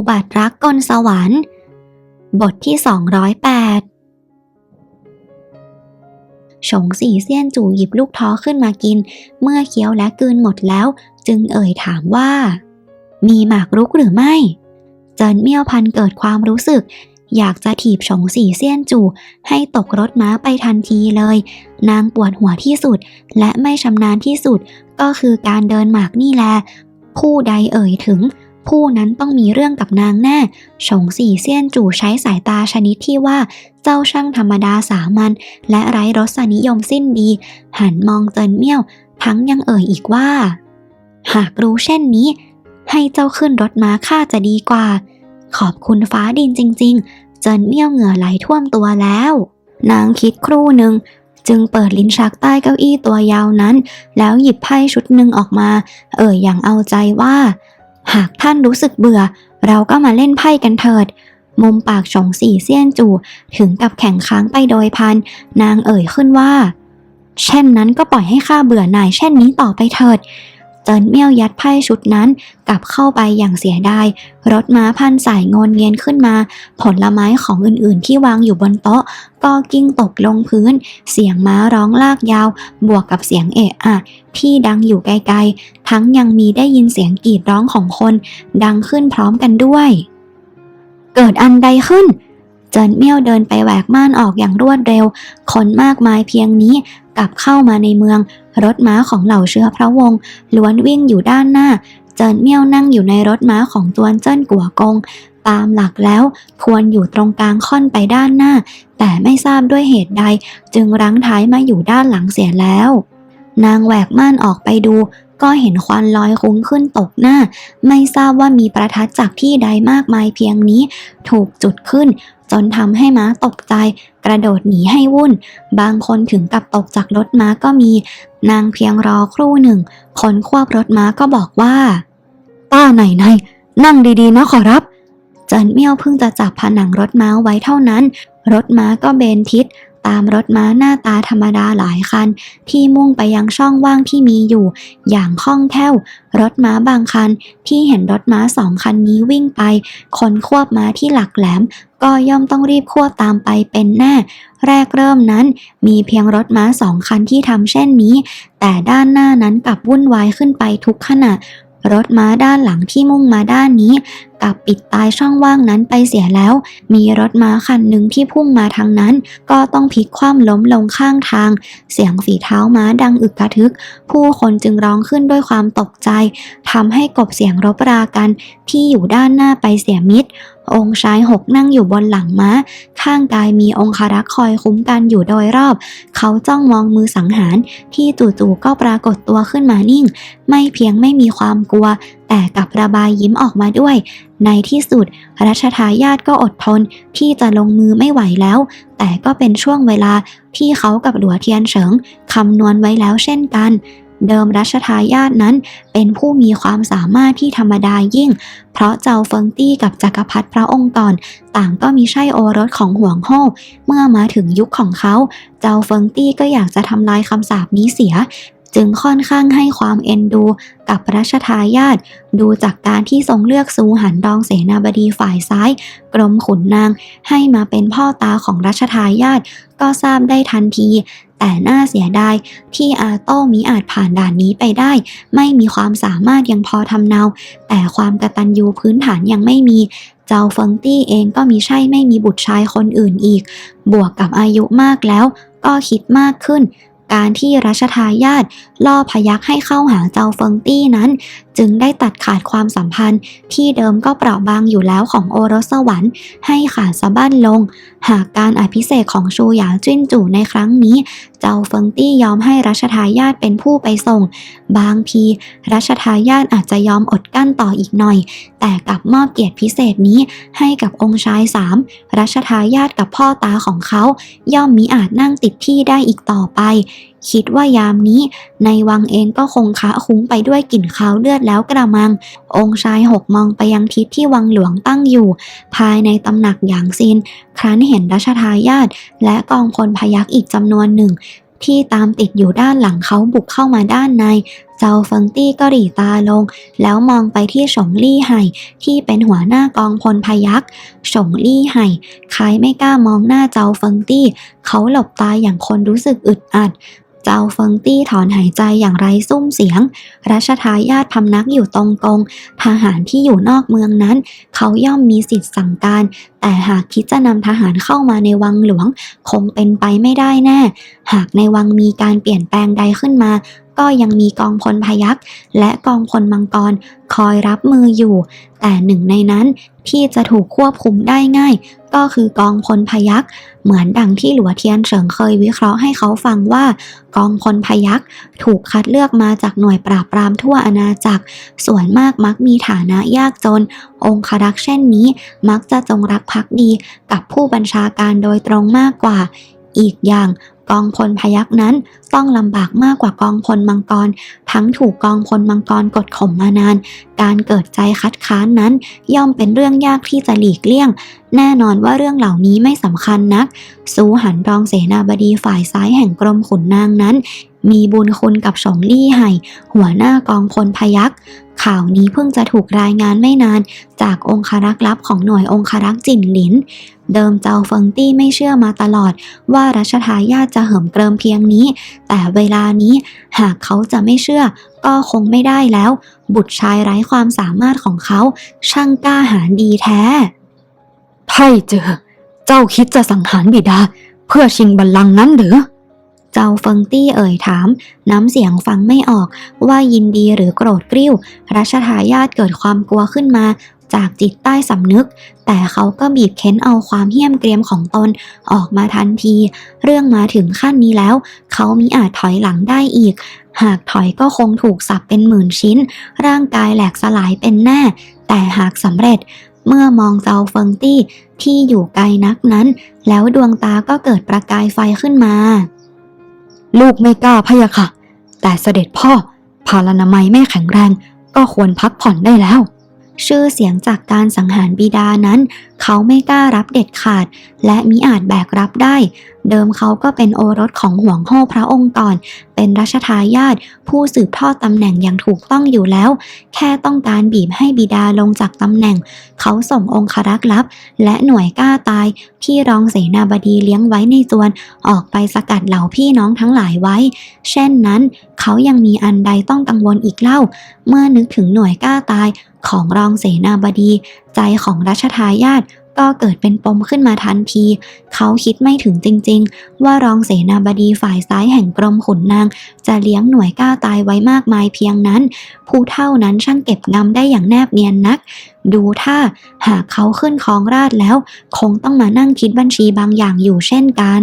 อุบัติรักกลสวรรค์ บทที่ 208 ฉงสี่เซียนจู่หยิบลูกท้อขึ้นมากิน เมื่อเคี้ยวและกืนหมดแล้ว จึงเอ่ยถามว่า มีหมากรุกหรือไม่ เจินเมี่ยวพันเกิดความรู้สึก อยากจะถีบฉงสี่เซียนจู่ให้ตกรถม้าไปทันทีเลย นางปวดหัวที่สุด และไม่ชำนาญที่สุดก็คือการเดินหมากนี่แหละผู้ใดเอ่ยถึง ผู้นั้นต้องมีเรื่องกับนางแน่ฉงสี่เซียนจู่ใช้สายตาชนิดที่ว่า เจ้าช่างธรรมดาสามัญและไร้รสนิยมสิ้นดี หันมองเจินเมี่ยว ทั้งยังเอ่ยอีกว่า หากรู้เช่นนี้ ให้เจ้าขึ้นรถม้าข้าจะดีกว่า ขอบคุณฟ้าดินจริง ๆ เจินเมี่ยวเหงื่อไหลท่วมตัวแล้ว นางคิดครู่หนึ่งจึงเปิดลิ้นชักใต้เก้าอี้ตัวยาวนั้น แล้วหยิบไพ่ชุดหนึ่งออกมา เอ่ยอย่างเอาใจว่า หากท่านรู้สึกเบื่อ เราก็มาเล่นไพ่กันเถิด มุมปากฉงสี่เซียนจู่ถึงกับแข่งค้างไปโดยพัน นางเอ่ยขึ้นว่า เช่นนั้นก็ปล่อยให้ข้าเบื่อหน่ายเช่นนี้ต่อไปเถิด เจินเมี่ยวยัดไพ่ชุดนั้นกลับเข้าไปอย่างเสียดาย รถม้าพันสายงนเงียนขึ้นมา ผลไม้ของอื่นๆที่วางอยู่บนโต๊ะ ก็กิ้งตกลงพื้น เสียงม้าร้องลากยาว บวกกับเสียงเอะอะที่ดังอยู่ไกลๆ ทั้งยังมีได้ยินเสียงกรีดร้องของคน ดังขึ้นพร้อมกันด้วย เกิดอันใดขึ้นเจินเมี่ยวเดินไปแหวกม่านออกอย่างรวดเร็ว คนมากมายเพียงนี้ กลับเข้ามาในเมือง รถม้าของเหล่าเชื้อพระวงศ์ล้วนวิ่งอยู่ด้านหน้า เจินเมี่ยวนั่งอยู่ในรถม้าของตวนเจิ้นกัวกง ตามหลักแล้วควรอยู่ตรงกลางค่อนไปด้านหน้า แต่ไม่ทราบด้วยเหตุใด จึงรั้งท้ายมาอยู่ด้านหลังเสียแล้ว นางแหวกม่านออกไปดู ก็เห็นควันลอยคุ้งขึ้นตกหน้า ไม่ทราบว่ามีประทัดจากที่ใดมากมายเพียงนี้ ถูกจุดขึ้น จนทำให้ม้าตกใจ กระโดดหนีให้วุ่น บางคนถึงกับตกจากรถม้าก็มี นางเพียงรอครู่หนึ่ง คนควบรถม้าก็บอกว่า ป้าไหนไหนนั่งดีๆนะขอรับเจินเมี่ยวเพิ่งจะจับผนังรถม้าไว้เท่านั้น รถม้าก็เบนทิศ ตามรถม้าหน้าตาธรรมดาหลายคัน ที่มุ่งไปยังช่องว่างที่มีอยู่ อย่างคล่องแคล่ว รถม้าบางคัน ที่เห็นรถม้าสองคันนี้วิ่งไป คนควบม้าที่หลักแหลม ก็ย่อมต้องรีบควบตามไปเป็นแน่ แรกเริ่มนั้น มีเพียงรถม้าสองคันที่ทำเช่นนี้ แต่ด้านหน้านั้นกลับวุ่นวายขึ้นไปทุกขณะรถม้าด้านหลังที่มุ่งมาด้านนี้ กลับปิดตายช่องว่างนั้นไปเสียแล้ว มีรถม้าคันหนึ่งที่พุ่งมาทางนั้น ก็ต้องพลิกคว่ำล้มลงข้างทาง เสียงฝีเท้าม้าดังอึกกระทึก ผู้คนจึงร้องขึ้นด้วยความตกใจทำให้กบเสียงรบรากันที่อยู่ด้านหน้าไปเสียมิด องค์ชายหกนั่งอยู่บนหลังม้า ข้างกายมีองคารักษ์คอยคุ้มกันอยู่โดยรอบ เขาจ้องมองมือสังหารที่จู่ๆก็ปรากฏตัวขึ้นมานิ่ง ไม่เพียงไม่มีความกลัว แต่กับระบายยิ้มออกมาด้วย ในที่สุดรัชทายาทก็อดทนที่จะลงมือไม่ไหวแล้ว แต่ก็เป็นช่วงเวลาที่เขากับหลัวเทียนเฉิงคำนวณไว้แล้วเช่นกัน เดิมรัชทายาทนั้นเป็นผู้มีความสามารถที่ธรรมดายิ่ง เพราะเจ้าเฟิงตี้กับจักรพรรดิพระองค์ก่อน ต่างก็มีใช่โอรสของห่วงโฮเมื่อมาถึงยุคของเขา เจ้าเฟิงตี้ก็อยากจะทำลายคำสาปนี้เสีย จึงค่อนข้างให้ความเอ็นดูกับรัชทายาทดูจากการที่ทรงเลือกซูหันรองเสนาบดีฝ่ายซ้าย กรมขุนนาง ให้มาเป็นพ่อตาของรัชทายาทก็ทราบได้ทันที แต่น่าเสียดายที่อาโต้มิอาจผ่านด่านนี้ไปได้ ไม่มีความสามารถยังพอทำเนา แต่ความกระตัญญูพื้นฐานยังไม่มีเจ้าเฟิงตี้เองก็มีใช่ไม่มีบุตรชายคนอื่นอีก บวกกับอายุมากแล้ว ก็คิดมากขึ้น การที่รัชทายาทล่อพยักให้เข้าหาเจ้าเฟิงตี้นั้น จึงได้ตัดขาดความสัมพันธ์ ที่เดิมก็เปราะบางอยู่แล้วของโอรสสวรรค์ให้ขาดสะบั้นลง หากการอภิเษกของชูหยาจิ้นจู่ในครั้งนี้ เจ้าเฟิงตี้ยอมให้รัชทายาทเป็นผู้ไปส่ง บางที รัชทายาทอาจจะยอมอดกั้นต่ออีกหน่อย แต่กับมอบเกียรติพิเศษนี้ให้กับองค์ชายสามรัชทายาทกับพ่อตาของเขา ย่อมมิอาจนั่งติดที่ได้อีกต่อไป คิดว่ายามนี้ ในวังเองก็คงคะคุ้งไปด้วยกลิ่นคาวเลือดแล้วกระมัง องค์ชายหกมองไปยังทิศที่วังหลวงตั้งอยู่ ภายในตำหนักหยางซิน ครั้นเห็นรัชทายาทและกองพลพยักอีกจำนวนหนึ่ง ที่ตามติดอยู่ด้านหลังเขาบุกเข้ามาด้านใน เจ้าเฟิงตี้ก็หรี่ตาลง แล้วมองไปที่ฉงลี่ไห่ที่เป็นหัวหน้ากองพลพยักฉงลี่ไห่ใครไม่กล้ามองหน้าเจ้าเฟิงตี้ เขาหลบตาอย่างคนรู้สึกอึดอัด เจ้าเฟิงตี้ถอนหายใจอย่างไร้ซุ้มเสียง รัชทายาทพำนักอยู่ตรงกงทหารที่อยู่นอกเมืองนั้น เขาย่อมมีสิทธิ์สั่งการแต่หากคิดจะนำทหารเข้ามาในวังหลวง คงเป็นไปไม่ได้แน่ หากในวังมีการเปลี่ยนแปลงใดขึ้นมา ก็ยังมีกองพลพยักษ์และกองพลมังกร คอยรับมืออยู่ แต่หนึ่งในนั้นที่จะถูกควบคุมได้ง่าย ก็คือกองพลพยักษ์เหมือนดังที่หลัวเทียนเฉิงเคยวิเคราะห์ให้เขาฟังว่า กองพลพยักษ์ถูกคัดเลือกมาจากหน่วยปราบปรามทั่วอาณาจักร ส่วนมากมักมีฐานะยากจน องครักษ์เช่นนี้ มักจะจงรักภักดีกับผู้บัญชาการโดยตรงมากกว่า อีกอย่างกองพลพยักนั้นต้องลำบากมากกว่ากองพลมังกร ทั้งถูกกองพลมังกรกดข่มมานาน การเกิดใจคัดค้านนั้น ย่อมเป็นเรื่องยากที่จะหลีกเลี่ยง แน่นอนว่าเรื่องเหล่านี้ไม่สำคัญนักซูหันรองเสนาบดีฝ่ายซ้ายแห่งกรมขุนนางนั้น มีบุญคุณกับสองลี่ไห่หัวหน้ากองพลพยักข่าวนี้เพิ่งจะถูกรายงานไม่นานจากองครักษ์ลับของหน่วยองครักษ์จินหลิน เดิมเจ้าเฟิงตี้ไม่เชื่อมาตลอด ว่ารัชทายาทจะเหิมเกริมเพียงนี้ แต่เวลานี้หากเขาจะไม่เชื่อ ก็คงไม่ได้แล้ว บุตรชายไร้ความสามารถของเขา ช่างกล้าหาญดีแท้ไท่เจอ เจ้าคิดจะสังหารบิดา เพื่อชิงบัลลังก์นั้นหรือ เจ้าเฟิงตี้เอ่ยถาม น้ำเสียงฟังไม่ออกว่ายินดีหรือโกรธกริ้วรัชทายาทเกิดความกลัวขึ้นมาจากจิตใต้สำนึก แต่เขาก็บีบเค้นเอาความเหี้ยมเกรียมของตนออกมาทันที เรื่องมาถึงขั้นนี้แล้ว เขามิอาจถอยหลังได้อีก หากถอยก็คงถูกสับเป็นหมื่นชิ้น ร่างกายแหลกสลายเป็นแน่ แต่หากสำเร็จ เมื่อมองเจ้าเฟิงตี้ที่อยู่ไกลนักนั้น แล้วดวงตาก็เกิดประกายไฟขึ้นมา ลูกไม่กล้าพะยะค่ะ แต่เสด็จพ่อพาลนามัยไม่แข็งแรง ก็ควรพักผ่อนได้แล้ว ชื่อเสียงจากการสังหารบิดานั้น เขาไม่กล้ารับเด็ดขาด และมิอาจแบกรับได้ เดิมเขาก็เป็นโอรสของห่วงโฮ่พระองค์ก่อน เป็นรัชทายาทผู้สืบทอดตำแหน่งอย่างถูกต้องอยู่แล้ว แค่ต้องการบีบให้บิดาลงจากตำแหน่ง เขาส่งองครักษ์ลับ และหน่วยกล้าตาย ที่รองเสนาบดีเลี้ยงไว้ในจวน ออกไปสกัดเหล่าพี่น้องทั้งหลายไว้ เช่นนั้น เขายังมีอันใดต้องกังวลอีกเล่า เมื่อนึกถึงหน่วยกล้าตายของรองเสนาบดี ใจของรัชทายาท ก็เกิดเป็นปมขึ้นมาทันที เขาคิดไม่ถึงจริง ๆ ว่ารองเสนาบดีฝ่ายซ้ายแห่งกรมขุนนาง จะเลี้ยงหน่วยก้าวตายไว้มากมายเพียงนั้น ผู้เท่านั้นช่างเก็บงำได้อย่างแนบเนียนนัก ดูถ้าหากเขาขึ้นครองราชแล้ว คงต้องมานั่งคิดบัญชีบางอย่างอยู่เช่นกัน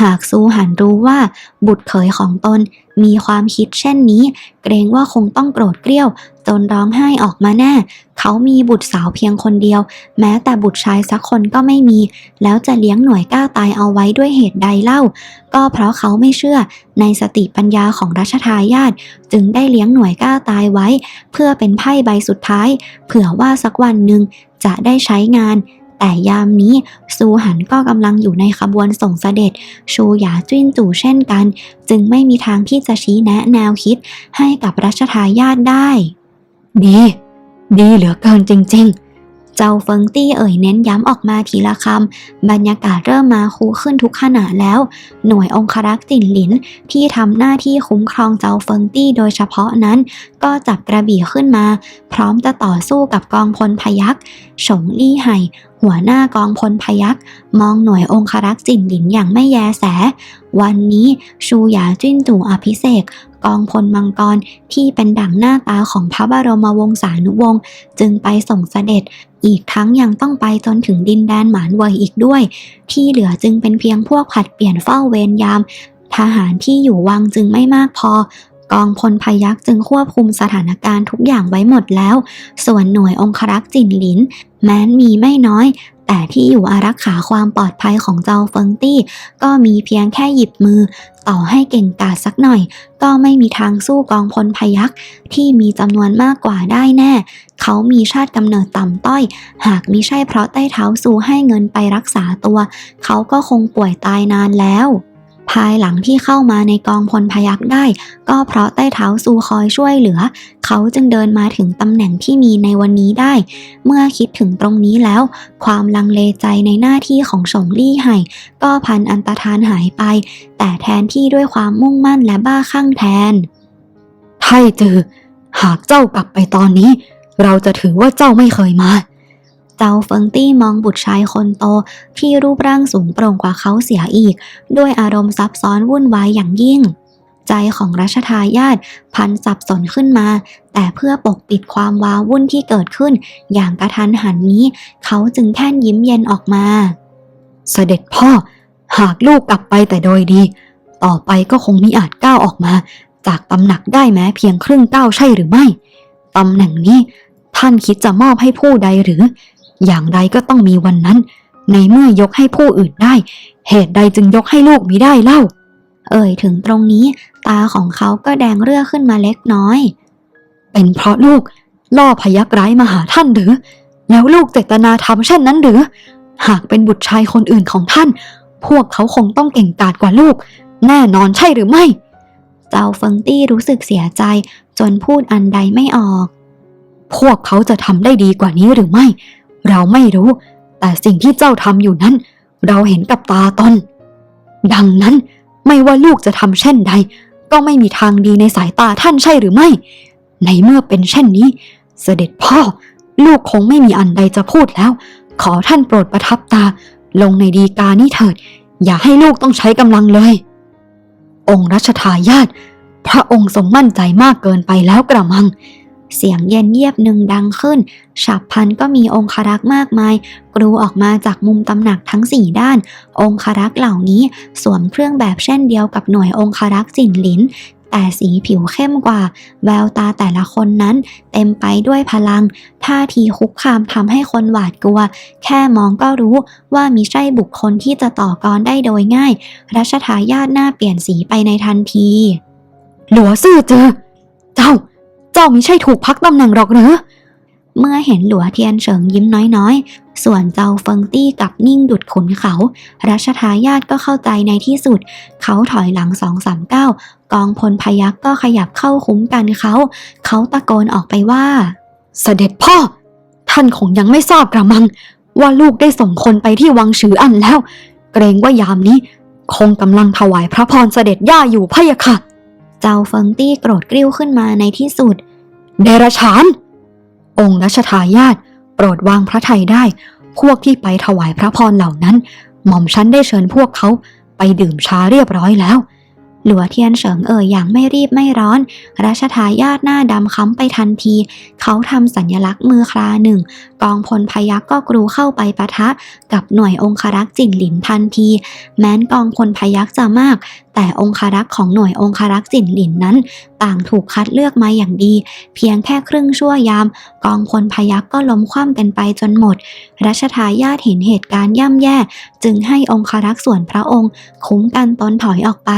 หากซูหันรู้ว่าบุตรเขยของตนมีความคิดเช่นนี้ เกรงว่าคงต้องโกรธเกรี้ยว จนร้องไห้ออกมาแน่ เขามีบุตรสาวเพียงคนเดียว แม้แต่บุตรชายสักคนก็ไม่มี แล้วจะเลี้ยงหน่วยกล้าตายเอาไว้ด้วยเหตุใดเล่า ก็เพราะเขาไม่เชื่อในสติปัญญาของรัชทายาทจึงได้เลี้ยงหน่วยกล้าตายไว้ เพื่อเป็นไพ่ใบสุดท้าย เผื่อว่าสักวันหนึ่งจะได้ใช้งาน แต่ยามนี้ซูหันก็กำลังอยู่ในขบวนส่งเสด็จ ชูหยาจิ้นจู่เช่นกัน จึงไม่มีทางที่จะชี้แนะแนวคิดให้กับรัชทายาทได้ ดี ดีเหลือเกินจริง เจ้าเฟิงตี้เอ่ยเน้นย้ำออกมาทีละคำ บรรยากาศเริ่มมาคูขึ้นทุกขณะแล้ว หน่วยองครักษ์จินหลิน ที่ทำหน้าที่คุ้มครองเจ้าเฟิงตี้โดยเฉพาะนั้น ก็จับกระบี่ขึ้นมา พร้อมจะต่อสู้กับกองพลพยักฉงลี่ไห่หัวหน้ากองพลพยักมองหน่วยองครักษ์จินหลินอย่างไม่แยแส วันนี้ชูหยาจิ้นจู่อภิเษก กองพลมังกรที่เป็นดั่งหน้าตาของพระบรมวงศานุวงศ์จึงไปส่งเสด็จ อีกทั้งยังต้องไปจนถึงดินแดนหมานเวยอีกด้วย ที่เหลือจึงเป็นเพียงพวกผัดเปลี่ยนเฝ้าเวรยาม ทหารที่อยู่วังจึงไม่มากพอกองพลพยักจึงควบคุมสถานการณ์ทุกอย่างไว้หมดแล้ว ส่วนหน่วยองครักษ์จินหลิน แม้นมีไม่น้อย แต่ที่อยู่อารักขาความปลอดภัยของเจ้าเฟิงตี้ ก็มีเพียงแค่หยิบมือ ต่อให้เก่งกาจสักหน่อย ก็ไม่มีทางสู้กองพลพยักที่มีจำนวนมากกว่าได้แน่ เขามีชาติกำเนิดต่ำต้อย หากมิใช่เพราะใต้เท้าสูให้เงินไปรักษาตัว เขาก็คงป่วยตายนานแล้ว ภายหลังที่เข้ามาในกองพลพยักได้ ก็เพราะใต้เท้าซูคอยช่วยเหลือ เขาจึงเดินมาถึงตำแหน่งที่มีในวันนี้ได้ เมื่อคิดถึงตรงนี้แล้ว ความลังเลใจในหน้าที่ของสงลี่ไห่ก็พันอันตรธานหายไป แต่แทนที่ด้วยความมุ่งมั่นและบ้าคลั่งแทนไทจือหากเจ้ากลับไปตอนนี้ เราจะถือว่าเจ้าไม่เคยมา เจ้าเฟิงตี้มองบุตรชายคนโตที่รูปร่างสูงโปร่งกว่าเขาเสียอีก ด้วยอารมณ์ซับซ้อนวุ่นวายอย่างยิ่ง ใจของรัชทายาทพันสับสนขึ้นมา แต่เพื่อปกปิดความว้าวุ่นที่เกิดขึ้น อย่างกระทันหันนี้ เขาจึงแค่นยิ้มเย็นออกมา เสด็จพ่อ หากลูกกลับไปแต่โดยดี ต่อไปก็คงมิอาจก้าวออกมา จากตำหนักได้แม้เพียงครึ่งก้าวใช่หรือไม่ตำแหน่งนี้ ท่านคิดจะมอบให้ผู้ใดหรือ อย่างไรก็ต้องมีวันนั้น ในเมื่อยกให้ผู้อื่นได้ เหตุใดจึงยกให้ลูกมิได้เล่า เอ่ยถึงตรงนี้ ตาของเขาก็แดงเรื่อขึ้นมาเล็กน้อย เป็นเพราะลูกล่อพยักร้ายมาหาท่านหรือ แล้วลูกเจตนาทำเช่นนั้นหรือ หากเป็นบุตรชายคนอื่นของท่าน พวกเขาคงต้องเก่งกาจกว่าลูก แน่นอนใช่หรือไม่ เจ้าเฟิงตี้รู้สึกเสียใจ จนพูดอันใดไม่ออก พวกเขาจะทำได้ดีกว่านี้หรือไม่ เราไม่รู้ แต่สิ่งที่เจ้าทำอยู่นั้น เราเห็นกับตาตน ดังนั้นไม่ว่าลูกจะทำเช่นใด ก็ไม่มีทางดีในสายตาท่านใช่หรือไม่ ในเมื่อเป็นเช่นนี้ เสด็จพ่อ ลูกคงไม่มีอันใดจะพูดแล้ว ขอท่านโปรดประทับตา ลงในดีกานี้เถิด อย่าให้ลูกต้องใช้กำลังเลย องค์รัชทายาทพระองค์ทรงมั่นใจมากเกินไปแล้วกระมัง เสียงเย็นเยียบหนึ่งดังขึ้น ฉับพันก็มีองครักษ์มากมาย กรูออกมาจากมุมตำหนักทั้งสี่ด้าน องครักษ์เหล่านี้สวมเครื่องแบบเช่นเดียวกับหน่วยองครักษ์จินหลิน แต่สีผิวเข้มกว่า แววตาแต่ละคนนั้นเต็มไปด้วยพลัง ท่าทีคุกคามทำให้คนหวาดกลัว แค่มองก็รู้ว่ามีใช่บุคคลที่จะต่อกรได้โดยง่าย รัชทายาทหน้าเปลี่ยนสีไปในทันที หลัวซื่อเจอ เจ้า เจ้ามิใช่ถูกพักตำแหน่งหรอกหรือเมื่อเห็นหลัวเทียนเฉิงยิ้มน้อยๆ ส่วนเจ้าเฟิงตี้กับนิ่งดุดขุนเขา รัชทายาทก็เข้าใจในที่สุด เขาถอยหลังสองสามก้าวกองพลพยักก็ขยับเข้าคุ้มกันเขา เขาตะโกนออกไปว่า เสด็จพ่อ ท่านคงยังไม่ทราบกระมัง ว่าลูกได้ส่งคนไปที่วังฉืออันแล้ว เกรงว่ายามนี้ คงกำลังถวายพระพรเสด็จย่าอยู่พะยะค่ะ เจ้าเฟิงตี้โกรธกริ้วขึ้นมาในที่สุด เดรฉาน องค์รัชทายาทโปรดวางพระไทยได้ พวกที่ไปถวายพระพรเหล่านั้น หม่อมฉันได้เชิญพวกเขาไปดื่มชาเรียบร้อยแล้ว หลัวเทียนเฉิงเอ่ยอย่างไม่รีบไม่ร้อน รัชทายาทหน้าดำค้ำไปทันที เขาทำสัญลักษณ์มือคลาหนึ่งกองพลพยักก็กรูเข้าไปปะทะกับหน่วยองครักษ์จินหลินทันที แม้นกองพลพยักจะมาก แต่องครักษ์ของหน่วยองครักษ์จินหลินนั้น ต่างถูกคัดเลือกมาอย่างดี เพียงแค่ครึ่งชั่วยาม กองพลพยักก็ล้มคว่ำกันไปจนหมด รัชทายาทเห็นเหตุการณ์ย่ำแย่ จึงให้องครักษ์ส่วนพระองค์ คุ้มกันตนถอยออกไป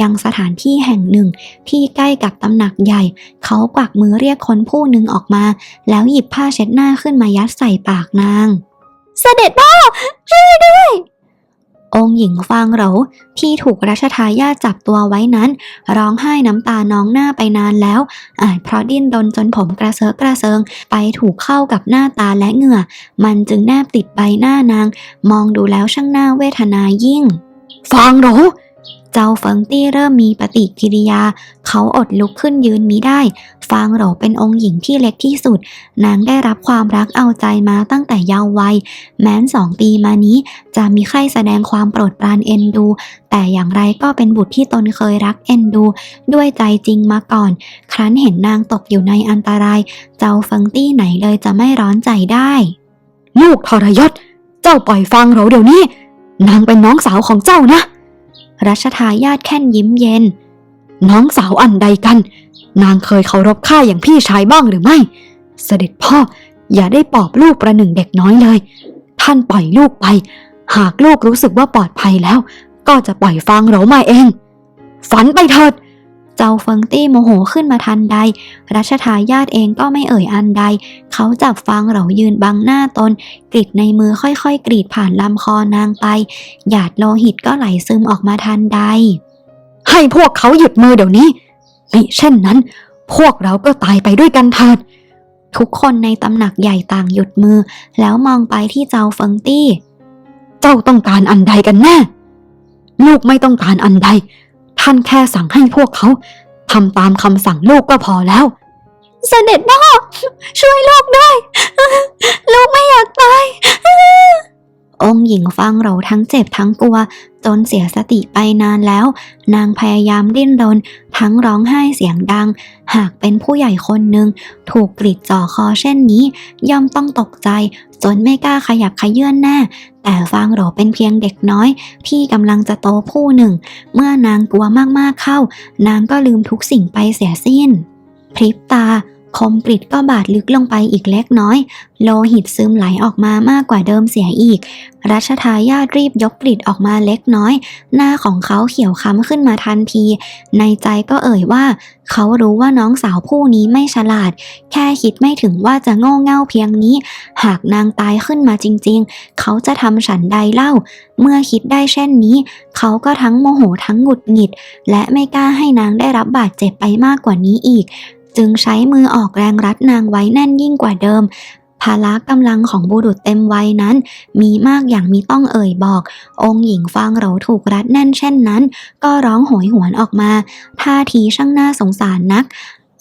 ยังสถานที่แห่งหนึ่ง ที่ใกล้กับตำหนักใหญ่ เขากวักมือเรียกคนผู้หนึ่งออกมา แล้วหยิบผ้าเช็ดหน้าขึ้นมายัดใส่ปากนาง เสด็จพ่อช่วยด้วย องค์หญิงฟางเหราที่ถูกรัชทายาทจับตัวไว้นั้น ร้องไห้น้ำตาน้องหน้าไปนานแล้ว อาจเพราะดิ้นรนจนผมกระเซาะกระเซิง ไปถูกเข้ากับหน้าตาและเหงื่อ มันจึงแนบติดใบหน้านาง มองดูแล้วช่างหน่าเวทนายิ่ง ฟางโหรเจ้าเฟิงตี้เริ่มมีปฏิกิริยา เขาอดลุกขึ้นยืนมิได้ ฟางโหลเป็นองค์หญิงที่เล็กที่สุด นางได้รับความรักเอาใจมาตั้งแต่เยาว์วัย แม้นสองปีมานี้จะมีใครแสดงความโปรดปรานเอ็นดู แต่อย่างไรก็เป็นบุตรที่ตนเคยรักเอ็นดู ด้วยใจจริงมาก่อน ครั้นเห็นนางตกอยู่ในอันตราย เจ้าเฟิงตี้ไหนเลยจะไม่ร้อนใจได้ ลูกทรยศ เจ้าปล่อยฟางโหรเดี๋ยวนี้ นางเป็นน้องสาวของเจ้านะ รัชทายาทแค่นยิ้มเย็น น้องสาวอันใดกัน นางเคยเคารพข้าอย่างพี่ชายบ้างหรือไม่ เสด็จพ่ออย่าได้ปอบลูกประหนึ่งเด็กน้อยเลย ท่านปล่อยลูกไป หากลูกรู้สึกว่าปลอดภัยแล้ว ก็จะปล่อยฟางเหรมาเอง ฝันไปเถิด เจ้าเฟิงตี้โมโหขึ้นมาทันใด รัชทายาทเองก็ไม่เอ่ยอันใด เขาจับฟางเหลายืนบังหน้าตน กรีดในมือค่อยๆ กรีดผ่านลำคอนางไป หยาดโลหิตก็ไหลซึมออกมาทันใด ให้พวกเขาหยุดมือเดี๋ยวนี้มิเช่นนั้น พวกเราก็ตายไปด้วยกันเถิดทุกคนในตำหนักใหญ่ต่างหยุดมือ แล้วมองไปที่เจ้าเฟิงตี้ เจ้าต้องการอันใดกันแน่ ลูกไม่ต้องการอันใดานแค่สั่งให้พวกเขาทำตามคำสั่งลูกก็พอแล้ว เสด็จพ่อช่วยลูกด้วย ลูกไม่อยากตาย องค์หญิงฟังเราทั้งเจ็บทั้งกลัว จนเสียสติไปนานแล้ว นางพยายามดิ้นรน ทั้งร้องไห้เสียงดัง หากเป็นผู้ใหญ่คนหนึ่ง ถูกกรีดจ่อคอเช่นนี้ ย่อมต้องตกใจ จนไม่กล้าขยับขยื่นแน่ แต่ฟางโหรเป็นเพียงเด็กน้อย ที่กำลังจะโตผู้หนึ่ง เมื่อนางกลัวมากๆเข้า นางก็ลืมทุกสิ่งไปเสียสิ้น พริบตา คมกริดก็บาดลึกลงไปอีกเล็กน้อย โลหิตซึมไหลออกมามากกว่าเดิมเสียอีก รัชทายาทรีบยกกริดออกมาเล็กน้อย หน้าของเขาเขียวค้ำขึ้นมาทันที ในใจก็เอ่ยว่า เขารู้ว่าน้องสาวผู้นี้ไม่ฉลาด แค่คิดไม่ถึงว่าจะโง่เง่าเพียงนี้ หากนางตายขึ้นมาจริง ๆ เขาจะทำฉันใดเล่า เมื่อคิดได้เช่นนี้ เขาก็ทั้งโมโหทั้งหงุดหงิด และไม่กล้าให้นางได้รับบาดเจ็บไปมากกว่านี้อีก จึงใช้มือออกแรงรัดนางไว้แน่นยิ่งกว่าเดิมภาระกำลังของบุรุษเต็มวัยนั้น มีมากอย่างมีต้องเอ่ยบอก องค์หญิงฟางเราถูกรัดแน่นเช่นนั้น ก็ร้องโหยหวนออกมา ท่าทีช่างน่าสงสารนัก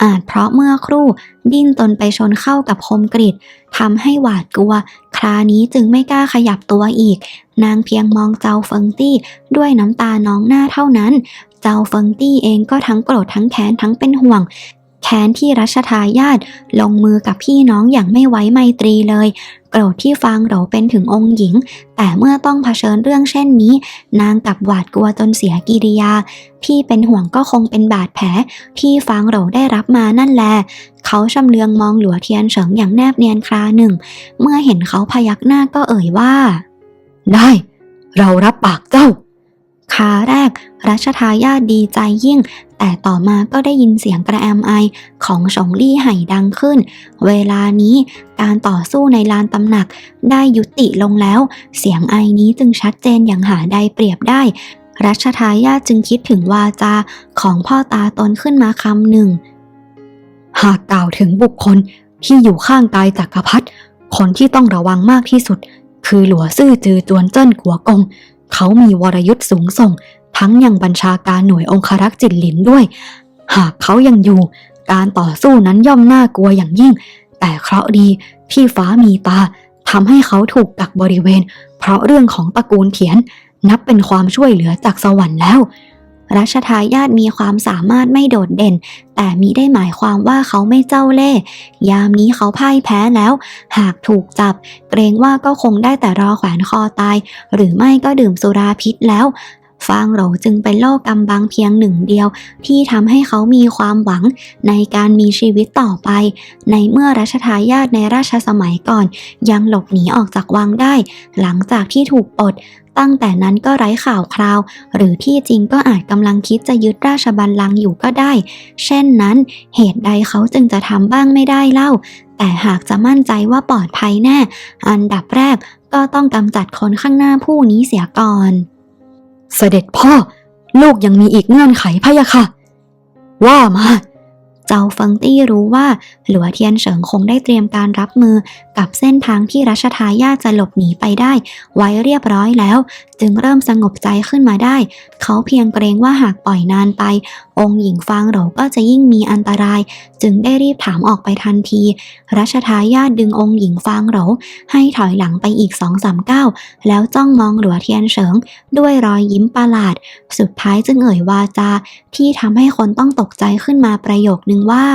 อาจเพราะเมื่อครู่ดิ้นตนไปชนเข้ากับคมกริดทำให้หวาดกลัว ครานี้จึงไม่กล้าขยับตัวอีก นางเพียงมองเจ้าเฟิงตี้ด้วยน้ำตาน้องหน้าเท่านั้น เจ้าเฟิงตี้เองก็ทั้งโกรธทั้งแค้นทั้งเป็นห่วง แค้นที่รัชทายาทลงมือกับพี่น้องอย่างไม่ไว้ไมตรีเลย โกรธที่ฟางเราเป็นถึงองค์หญิง แต่เมื่อต้องเผชิญเรื่องเช่นนี้ นางกลับหวาดกลัวจนเสียกิริยาที่เป็นห่วงก็คงเป็นบาดแผล ที่ฟางเราได้รับมานั่นแหละเขาชำเลืองมองหลัวเทียนเฉิงอย่างแนบเนียนคราหนึ่ง เมื่อเห็นเขาพยักหน้าก็เอ่ยว่า ได้ เรารับปากเจ้าขาแรกรัชทายาทดีใจยิ่ง แต่ต่อมาก็ได้ยินเสียงกระแอมไอของชงลี่ไห่ดังขึ้น เวลานี้การต่อสู้ในลานตำหนักได้ยุติลงแล้ว เสียงไอนี้จึงชัดเจนอย่างหาใดเปรียบได้ รัชทายาทจึงคิดถึงวาจาของพ่อตาตนขึ้นมาคำหนึ่ง หากกล่าวถึงบุคคลที่อยู่ข้างกายจักรพรรดิคนที่ต้องระวังมากที่สุด คือหลัวซื่อจือจวนเจิ้นกัวกง เขามีวรยุทธ์สูงส่ง ทั้งยังบัญชาการหน่วยองครักษ์จิตหลินด้วย หากเขายังอยู่ การต่อสู้นั้นย่อมน่ากลัวอย่างยิ่ง แต่เคราะห์ดีที่ฟ้ามีตาทำให้เขาถูกกักบริเวณ เพราะเรื่องของตระกูลเถียน นับเป็นความช่วยเหลือจากสวรรค์แล้วรัชทายาทมีความสามารถไม่โดดเด่น แต่มิได้หมายความว่าเขาไม่เจ้าเล่ห์ยามนี้เขาพ่ายแพ้แล้ว หากถูกจับ เกรงว่าก็คงได้แต่รอแขวนคอตาย หรือไม่ก็ดื่มสุราพิษแล้ว ฟางโหรจึงเป็นโลกกำบังเพียงหนึ่งเดียว ที่ทำให้เขามีความหวังในการมีชีวิตต่อไป ในเมื่อรัชทายาทในราชสมัยก่อน ยังหลบหนีออกจากวังได้ หลังจากที่ถูกปลดตั้งแต่นั้นก็ไร้ข่าวคราว หรือที่จริงก็อาจกำลังคิดจะยึดราชบัลลังก์อยู่ก็ได้ เช่นนั้น เหตุใดเขาจึงจะทำบ้างไม่ได้เล่า แต่หากจะมั่นใจว่าปลอดภัยแน่ อันดับแรกก็ต้องกำจัดคนข้างหน้าผู้นี้เสียก่อน เสด็จพ่อ ลูกยังมีอีกเงื่อนไขพะยะค่ะ ว่ามา เจ้าฟังตี้รู้ว่า หลัวเทียนเฉิงคงได้เตรียมการรับมือกับเส้นทางที่รัชทายาทจะหลบหนีไปได้ ไว้เรียบร้อยแล้ว จึงเริ่มสงบใจขึ้นมาได้ เขาเพียงเกรงว่าหากปล่อยนานไป องค์หญิงฟางโหรก็จะยิ่งมีอันตราย จึงได้รีบถามออกไปทันที รัชทายาทดึงองค์หญิงฟางโหรให้ถอยหลังไปอีกสองสามก้าวแล้วจ้องมองหลัวเทียนเฉิง ด้วยรอยยิ้มประหลาด สุดท้ายจึงเอ่ยวาจา ที่ทำให้คนต้องตกใจขึ้นมาประโยคนึงว่า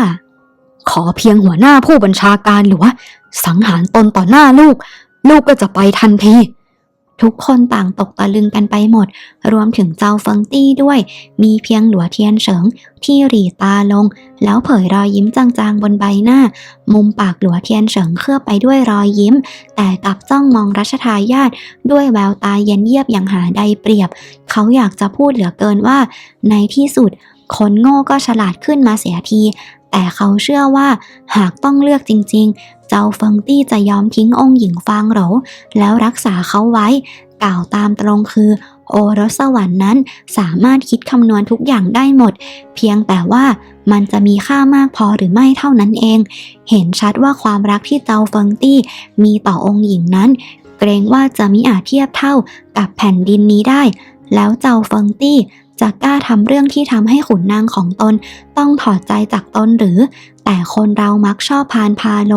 ขอเพียงหัวหน้าผู้บัญชาการหรือว่าสังหารตนต่อหน้าลูก ลูกก็จะไปทันที ทุกคนต่างตกตะลึงกันไปหมด รวมถึงเจ้าเฟิงตี้ด้วย มีเพียงหลัวเทียนเฉิงที่หรีตาลง แล้วเผยรอยยิ้มจางๆบนใบหน้า มุมปากหลัวเทียนเฉิงเคลือบไปด้วยรอยยิ้ม แต่กลับจ้องมองรัชทายาทด้วยแววตาเย็นเยียบอย่างหาใดเปรียบ เขาอยากจะพูดเหลือเกินว่า ในที่สุด คนโง่ก็ฉลาดขึ้นมาเสียทีแต่เขาเชื่อว่าหากต้องเลือกจริงๆ เจ้าเฟิงตี้จะยอมทิ้งองค์หญิงฟางโหรแล้วรักษาเขาไว้ กล่าวตามตรงคือ โอรสสวรรค์นั้นสามารถคิดคำนวณทุกอย่างได้หมด เพียงแต่ว่ามันจะมีค่ามากพอหรือไม่เท่านั้นเอง เห็นชัดว่าความรักที่เจ้าเฟิงตี้มีต่อองค์หญิงนั้น เกรงว่าจะมิอาจเทียบเท่ากับแผ่นดินนี้ได้ แล้วเจ้าเฟิงตี้จะกล้าทำเรื่องที่ทำให้ขุนนางของตน ต้องถอดใจจากตนหรือ แต่คนเรามักชอบพานพาโล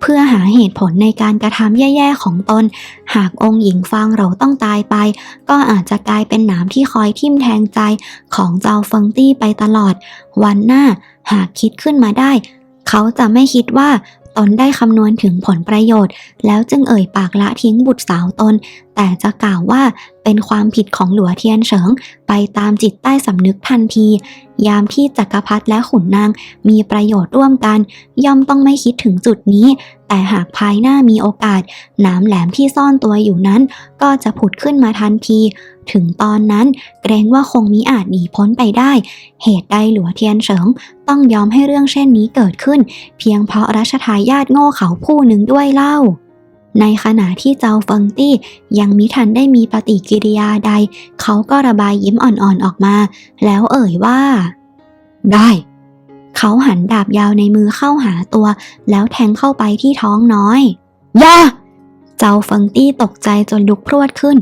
เพื่อหาเหตุผลในการกระทำแย่ๆของตน หากองค์หญิงฟางเราต้องตายไป ก็อาจจะกลายเป็นหนามที่คอยทิ่มแทงใจของเจ้าเฟิงตี้ไปตลอด วันหน้าหากคิดขึ้นมาได้ เขาจะไม่คิดว่าตนได้คำนวณถึงผลประโยชน์ แล้วจึงเอ่ยปากละทิ้งบุตรสาวตนแต่จะกล่าวว่าเป็นความผิดของหลัวเทียนเฉิง ไปตามจิตใต้สำนึกทันที ยามที่จักรพรรดิและขุนนางมีประโยชน์ร่วมกัน ย่อมต้องไม่คิดถึงจุดนี้ แต่หากภายหน้ามีโอกาสหนามแหลมที่ซ่อนตัวอยู่นั้น ก็จะผุดขึ้นมาทันที ถึงตอนนั้นเกรงว่าคงมิอาจหนีพ้นไปได้ เหตุใดหลัวเทียนเฉิง ต้องยอมให้เรื่องเช่นนี้เกิดขึ้น เพียงเพราะรัชทายาทโง่เขาผู้หนึ่งด้วยเล่า ในขณะที่เจ้าเฟิงตี้ยังมิทันได้มีปฏิกิริยาใด เขาก็ระบายยิ้มอ่อนๆออกมา แล้วเอ่ยว่า ได้ เขาหันดาบยาวในมือเข้าหาตัว แล้วแทงเข้าไปที่ท้องน้อยอย่าเจ้าเฟิงตี้ตกใจจนลุกพรวดขึ้น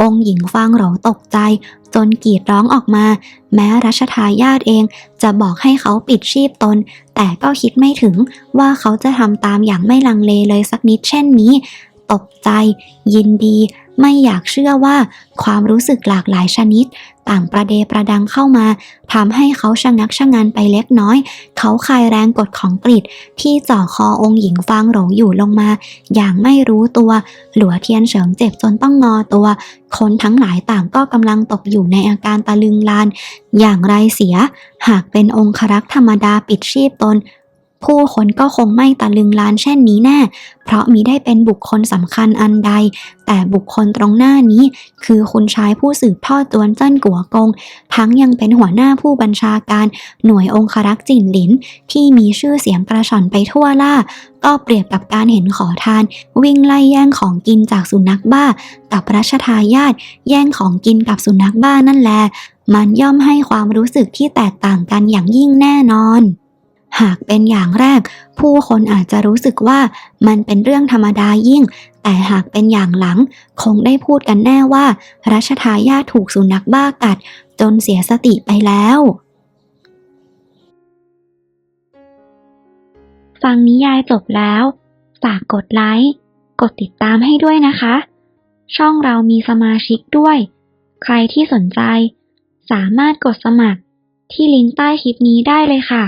องค์หญิงฟางเหราตกใจ จนกรีดร้องออกมา แม้รัชทายาทเองจะบอกให้เขาปิดชีพตน แต่ก็คิดไม่ถึงว่าเขาจะทำตามอย่างไม่ลังเลเลยสักนิดเช่นนี้ ตกใจ ยินดี ไม่อยากเชื่อว่า ความรู้สึกหลากหลายชนิด ต่างประเดประดังเข้ามาทำให้เขาชะงักชะงันไปเล็กน้อย เขาคลายแรงกดของกรีดที่จ่อคอองค์หญิงฟางหลงอยู่ลงมา อย่างไม่รู้ตัว หลัวเทียนเฉิงเจ็บจนต้องงอตัว คนทั้งหลายต่างก็กำลังตกอยู่ในอาการตะลึงลาน อย่างไรเสีย หากเป็นองครักษ์ธรรมดาปิดชีพตน ผู้คนก็คงไม่ตะลึงลานเช่นนี้แน่ เพราะมิได้เป็นบุคคลสำคัญอันใด แต่บุคคลตรงหน้านี้ คือคุณชายผู้สืบทอดตวนเจิ้นกัวกง ทั้งยังเป็นหัวหน้าผู้บัญชาการหน่วยองครักษ์จินหลิน ที่มีชื่อเสียงกระชอนไปทั่วล่า ก็เปรียบกับการเห็นขอทาน วิ่งไล่แย่งของกินจากสุนัขบ้า กับรัชทายาทแย่งของกินกับสุนัขบ้านั่นแหละมันย่อมให้ความรู้สึกที่แตกต่างกันอย่างยิ่งแน่นอน หากเป็นอย่างแรก ผู้คนอาจจะรู้สึกว่ามันเป็นเรื่องธรรมดายิ่ง แต่หากเป็นอย่างหลัง คงได้พูดกันแน่ว่ารัชทายาทถูกสุนัขบ้ากัด จนเสียสติไปแล้ว ฟังนิยายจบแล้ว ฝากกดไลค์ กดติดตามให้ด้วยนะคะ ช่องเรามีสมาชิกด้วย ใครที่สนใจ สามารถกดสมัครที่ลิงก์ใต้คลิปนี้ได้เลยค่ะ